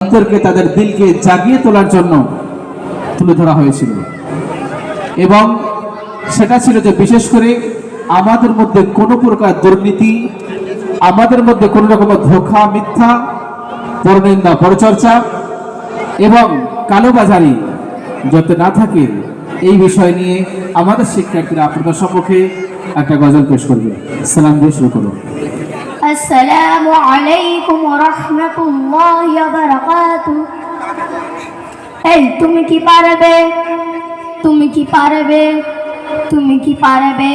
অন্তরকে তাদের দিলকে জাগিয়ে তোলার জন্য তুলে ধরা হয়েছিল। এবং সেটা ছিল যে বিশেষ করে আমাদের মধ্যে কোনো প্রকার দুর্নীতি, আমাদের মধ্যে কোনো রকমের ধোঁকা, মিথ্যা পরনিন্দা পরচর্চা এবং কালোবাজারি যাতে না থাকে, এই বিষয় নিয়ে আমাদের শিক্ষার্থীরা আপনাদের সম্মুখে একটা গজল পেশ করবে। সালাম দিয়ে শুরু করুন। السلام عليكم ورحمة الله وبركاته এই তুমি কি পারবে তুমি কি পারবে তুমি কি পারবে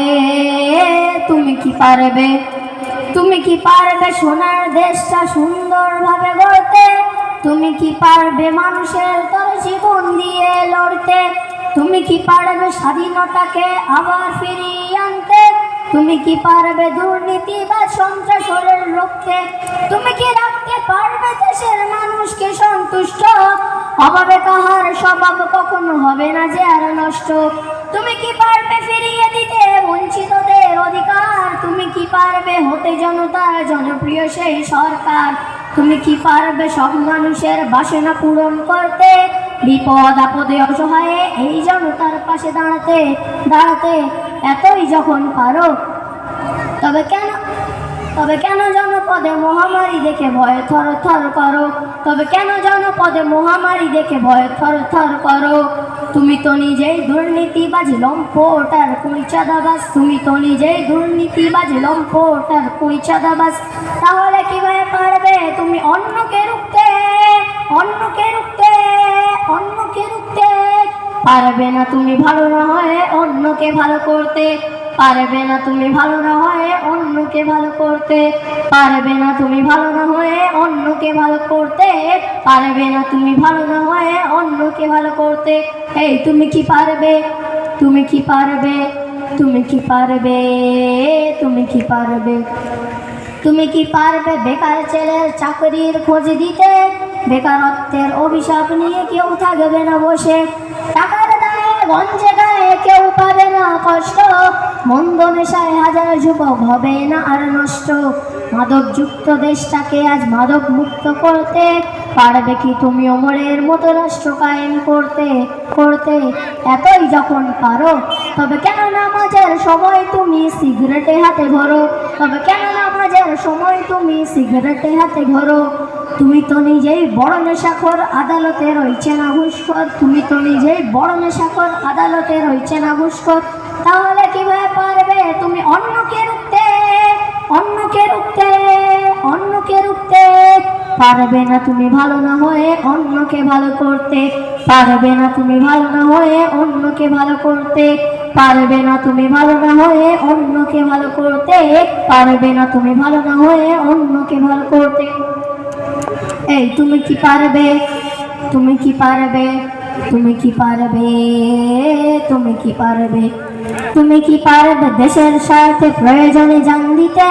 তুমি কি পারবে তুমি কি পারবে সোনার দেশটা সুন্দরভাবে গড়তে তুমি কি পারবে মানুষের তর জীবন দিয়ে লড়তে তুমি কি পারবে স্বাধীনতাকে আবার ফিরিয়ে আনতে তুমি কি পারবে দুর্নীতি বা সন্ত্রাসের রুখতে তুমি কি রাখতে পারবে দেশের মানুষকে সন্তুষ্ট? অভাবে কাহার স্বভাব কখনো হবে না যে আর নষ্ট। তুমি কি পারবে ফিরিয়ে দিতে বঞ্চিতদের অধিকার? তুমি কি পারবে হতে জনতার জনপ্রিয় সেই সরকার? তুমি কি পারবে সব মানুষের বাসনা পূরণ করতে? বিপদ আপদে অসহায়ে এই জনতার পাশে দাঁড়াতে দাঁড়াতে এতই যখন পারো। তবে কেন তবে কেন জনপদে মহামারী দেখে ভয়ে থর থর করো? তবে কেন জনপদে মহামারী দেখে ভয়ে থর থর করো? তুমি তো নিজেই দুর্নীতিবাজ, লম্পটার কুড়িচাঁদাবাজ। তুমি তো নিজেই দুর্নীতিবাজ, লম্পটার কুড়িচাঁদাবাজ। তাহলে কীভাবে পারবে? তুমি পারবে না তুমি ভালো না হয়ে অন্যকে ভালো করতে। পারবে না তুমি ভালো না হয়ে অন্যকে ভালো করতে। পারবে না তুমি ভালো না হয়ে অন্যকে ভালো করতে। পারবে না তুমি ভালো না হয়ে অন্যকে ভালো করতে। এই, তুমি কি পারবে? তুমি কি পারবে? তুমি কি পারবে? তুমি কি পারবে? তুমি কি পারবে বেকার ছেলের চাকরির খোঁজ দিতে? বেকারত্বের অভিশাপ নিয়ে কেউ থাকবে না বসে। দায়ে গঞ্জে গায়ে কেউ পাবে না কষ্ট। মন্দ নেশায় হাজার যুবক হবে না আর নষ্ট। মাদকযুক্ত দেশটাকে আজ মাদক মুক্ত করতে পারবে কি তুমি অমরের মতো রাষ্ট্র কায়েম করতে? করতে এতই যখন পারো, তবে কেন নামাজের সময় তুমি সিগারেটে হাতে ধরো। তবে কেন নামাজের সময় তুমি সিগারেটে হাতে ধরো। তুমি তো নিজেই বড় নেশাখোর আদালতে রয়েছে না ঘুষখোর তুমি তো নিজেই বড় নেশাখোর আদালতে রয়েছে না ঘুষখোর তাহলে কীভাবে পারবে? তুমি অন্যকে রুখতে অন্যকে রুখতে অন্যকে রুখতে। পারবে না তুমি ভালো না হয়ে অন্যকে ভালো করতে। পারবে না তুমি ভালো না হয়ে অন্যকে ভালো করতে। পারবে না তুমি ভালো না হয়ে অন্যকে ভালো করতে। পারবে না তুমি ভালো না হয়ে অন্যকে ভালো করতে। এই তুমি কি পারবে? তুমি কি পারবে? তুমি কি পারবে? তুমি কি পারবে? তুমি কি পারবে দেশের স্বার্থে প্রয়োজনে জান দিতে?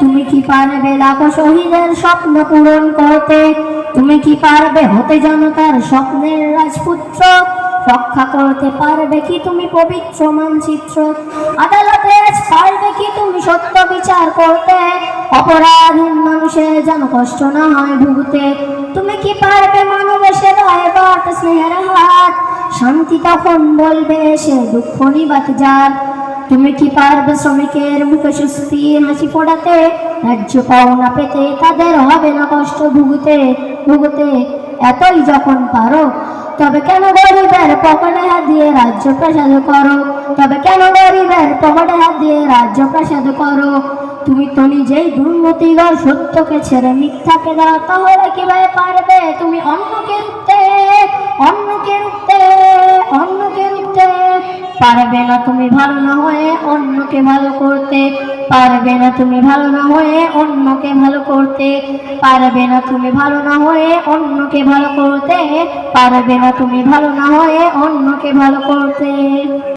তুমি কি পারবে লাখো শহীদের স্বপ্ন পূরণ করতে? তুমি কি পারবে হতে জনতার স্বপ্নের রাজপুত্র? রক্ষা করতে পারবে কি তুমি পবিত্র মানচিত্র? আদালতে তুমি সত্য বিচার করতে? অপরাধীন মানুষের যেন কষ্ট না হয় ভুগতে। তুমি কি পারবে সেবায় স্নেহের হাত? শান্তি তখন বলবে সে দুঃখ নিবাত যার তুমি কি পারবে শ্রমিকের মুখে সুস্থির হাসি ফোটাতে? ন্যায্য পাওনা পেতে তাদের হবে না কষ্ট ভুগতে ভুগতে। এতই যখন পারো তবে কেন গরিবের পকেটে হাত দিয়ে রাজ্য প্রসাদ করো? তবে কেন গরিবের পকেটে হাত দিয়ে রাজ্য প্রসাদ করো? তুমি তো নিজেই দুর্নীতিগর সত্যকে ছেড়ে মিথ্যাকে দাও, তাহলে কীভাবে পারবে? তুমি অন্যকে রুখতে অন্যকে রুখতে অন্যকে রুখতে। পারবে না তুমি ভালো না হয়ে অন্যকে ভালো করতে, পারবে না তুমি ভালো না হয়ে অন্যকে ভালো করতে। পারবে না তুমি ভালো না হয়ে অন্যকে ভালো করতে। পারবে না তুমি ভালো না হয়ে অন্যকে ভালো করতে।